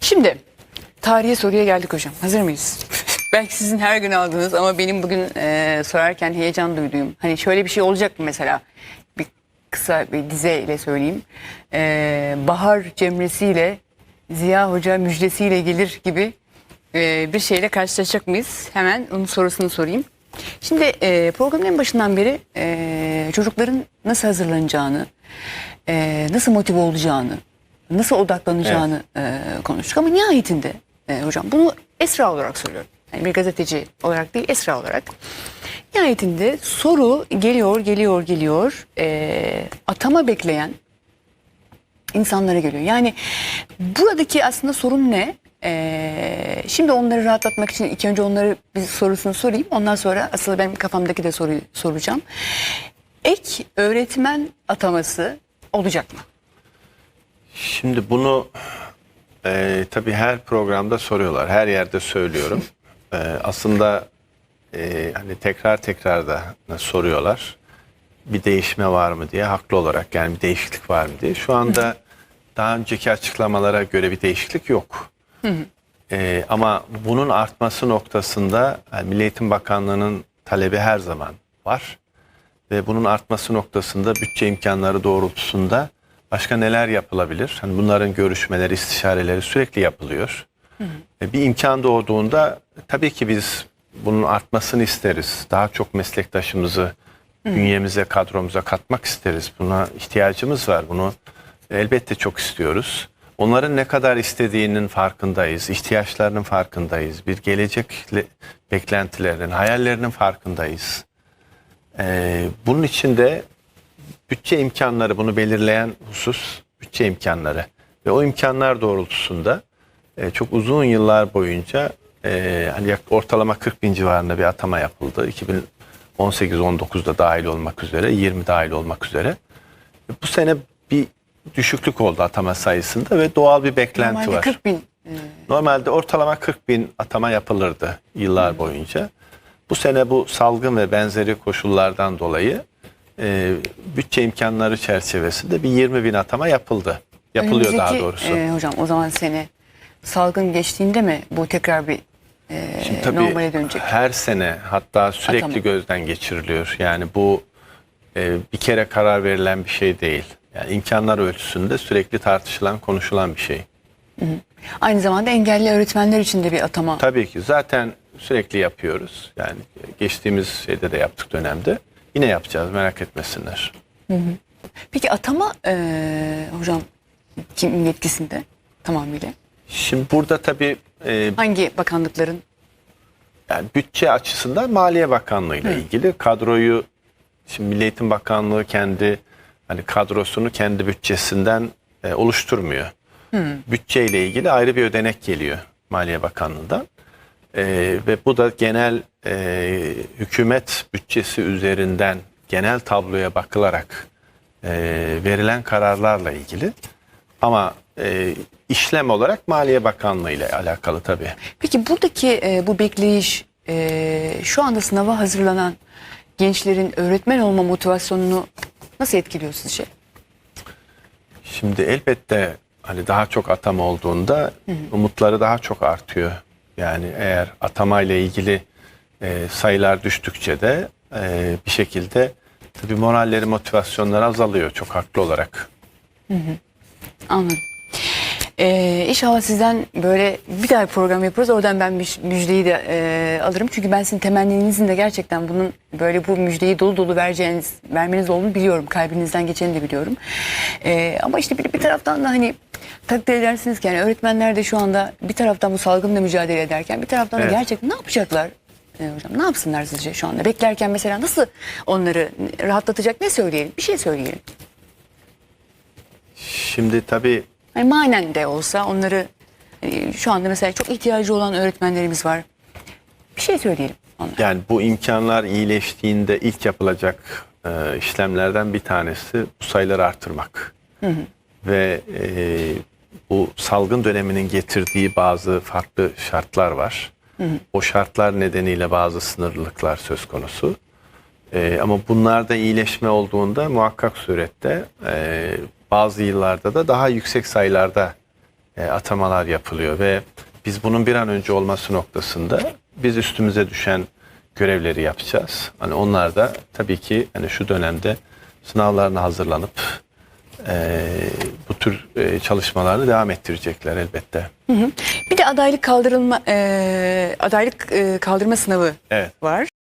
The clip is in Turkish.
Şimdi tarihe soruya geldik hocam. Hazır mıyız? Belki sizin her gün aldığınız ama benim bugün e, sorarken heyecan duyduğum. Hani şöyle bir şey olacak mı mesela? Bir kısa bir dize ile söyleyeyim. E, Bahar cemresiyle Ziya Hoca müjdesiyle gelir gibi e, bir şeyle karşılaşacak mıyız? Hemen onun sorusunu sorayım. Şimdi e, programın en başından beri e, çocukların nasıl hazırlanacağını, e, nasıl motive olacağını, nasıl odaklanacağını e, konuştuk. Ama nihayetinde e, hocam bunu Esra olarak söylüyorum. Yani bir gazeteci olarak değil Esra olarak. Nihayetinde soru geliyor, geliyor, geliyor. E, atama bekleyen insanlara geliyor. Yani buradaki aslında sorun ne? Ee, şimdi onları rahatlatmak için ilk önce onları bir sorusunu sorayım. Ondan sonra asıl benim kafamdaki de soruyu soracağım. Ek öğretmen ataması olacak mı? Şimdi bunu e, tabii her programda soruyorlar. Her yerde söylüyorum. E, aslında e, hani tekrar tekrar da soruyorlar. Bir değişme var mı diye haklı olarak yani bir değişiklik var mı diye. Şu anda daha önceki açıklamalara göre bir değişiklik yok. E, ama bunun artması noktasında yani Milli Eğitim Bakanlığı'nın talebi her zaman var. Ve bunun artması noktasında bütçe imkanları doğrultusunda başka neler yapılabilir? Hani bunların görüşmeleri, istişareleri sürekli yapılıyor. E, Bir imkan doğduğunda tabii ki biz bunun artmasını isteriz. Daha çok meslektaşımızı bünyemize, kadromuza katmak isteriz. Buna ihtiyacımız var. Bunu elbette çok istiyoruz. Onların ne kadar istediğinin farkındayız, ihtiyaçlarının farkındayız. Bir gelecek beklentilerinin, hayallerinin farkındayız. Ee, bunun için de bütçe imkanları bunu belirleyen husus bütçe imkanları ve o imkanlar doğrultusunda e, çok uzun yıllar boyunca e, hani ortalama 40 bin civarında bir atama yapıldı. 2018-19'da dahil olmak üzere, 20 dahil olmak üzere. Bu sene bir düşüklük oldu atama sayısında ve doğal bir beklenti Normalde var. 40 bin. e, Normalde ortalama 40 bin atama yapılırdı yıllar boyunca. Bu sene bu salgın ve benzeri koşullardan dolayı e, bütçe imkanları çerçevesinde bir 20 bin atama yapıldı. Yapılıyor daha önümüzdeki, doğrusu. e, hocam o zaman sene salgın geçtiğinde mi bu tekrar bir e, Şimdi tabii normale dönecek? her sene hatta sürekli Atama. gözden geçiriliyor. Yani bu e, bir kere karar verilen bir şey değil. Yani imkanlar ölçüsünde sürekli tartışılan, konuşulan bir şey. Aynı zamanda engelli öğretmenler için de bir atama. Tabii ki zaten sürekli yapıyoruz. Yani geçtiğimiz şeyde de yaptık dönemde. Yine yapacağız merak etmesinler. Peki atama e, hocam kimin yetkisinde tamamıyla? Şimdi burada tabii e, Hangi bakanlıkların? yani bütçe açısından Maliye Bakanlığı ile ilgili kadroyu şimdi Milli Eğitim Bakanlığı kendi hani kadrosunu kendi bütçesinden e, oluşturmuyor. Bütçe ile ilgili ayrı bir ödenek geliyor Maliye Bakanlığı'ndan. E, ve bu da genel e, hükümet bütçesi üzerinden genel tabloya bakılarak e, verilen kararlarla ilgili. Ama e, işlem olarak Maliye Bakanlığı ile alakalı tabii. Peki buradaki e, bu bekleyiş e, şu anda sınava hazırlanan gençlerin öğretmen olma motivasyonunu nasıl etkiliyor sizce? Şimdi elbette hani daha çok atama olduğunda umutları daha çok artıyor. Yani eğer atama ile ilgili e, sayılar düştükçe de e, bir şekilde tabii moralleri, motivasyonları azalıyor çok haklı olarak. Anladım. Ee, inşallah sizden böyle bir daha program yaparız. Oradan ben müjdeyi de e, alırım. Çünkü ben sizin temenninizin de gerçekten bunun böyle bu müjdeyi dolu dolu vereceğiniz, vermeniz olduğunu biliyorum. Kalbinizden geçeni de biliyorum. Ee, ama işte bir, bir taraftan da hani takdir edersiniz ki yani öğretmenler de şu anda bir taraftan bu salgınla mücadele ederken bir taraftan da Evet. gerçekten ne yapacaklar? Ee, hocam ne yapsınlar sizce şu anda? Beklerken mesela nasıl onları rahatlatacak ne söyleyelim? Bir şey söyleyelim. Şimdi tabii Yani manen de olsa onları e, şu anda mesela çok ihtiyacı olan öğretmenlerimiz var. Bir şey söyleyelim onlara. yani bu imkanlar iyileştiğinde ilk yapılacak e, işlemlerden bir tanesi bu sayıları artırmak. Ve e, bu salgın döneminin getirdiği bazı farklı şartlar var. O şartlar nedeniyle bazı sınırlılıklar söz konusu. E, ama bunlarda iyileşme olduğunda muhakkak surette e, bazı yıllarda da daha yüksek sayılarda e, atamalar yapılıyor ve biz bunun bir an önce olması noktasında biz üstümüze düşen görevleri yapacağız. Hani onlar da tabii ki hani şu dönemde sınavlarına hazırlanıp e, bu tür e, çalışmalarını devam ettirecekler elbette. Bir de adaylık kaldırılma e, adaylık e, kaldırma sınavı Evet. var.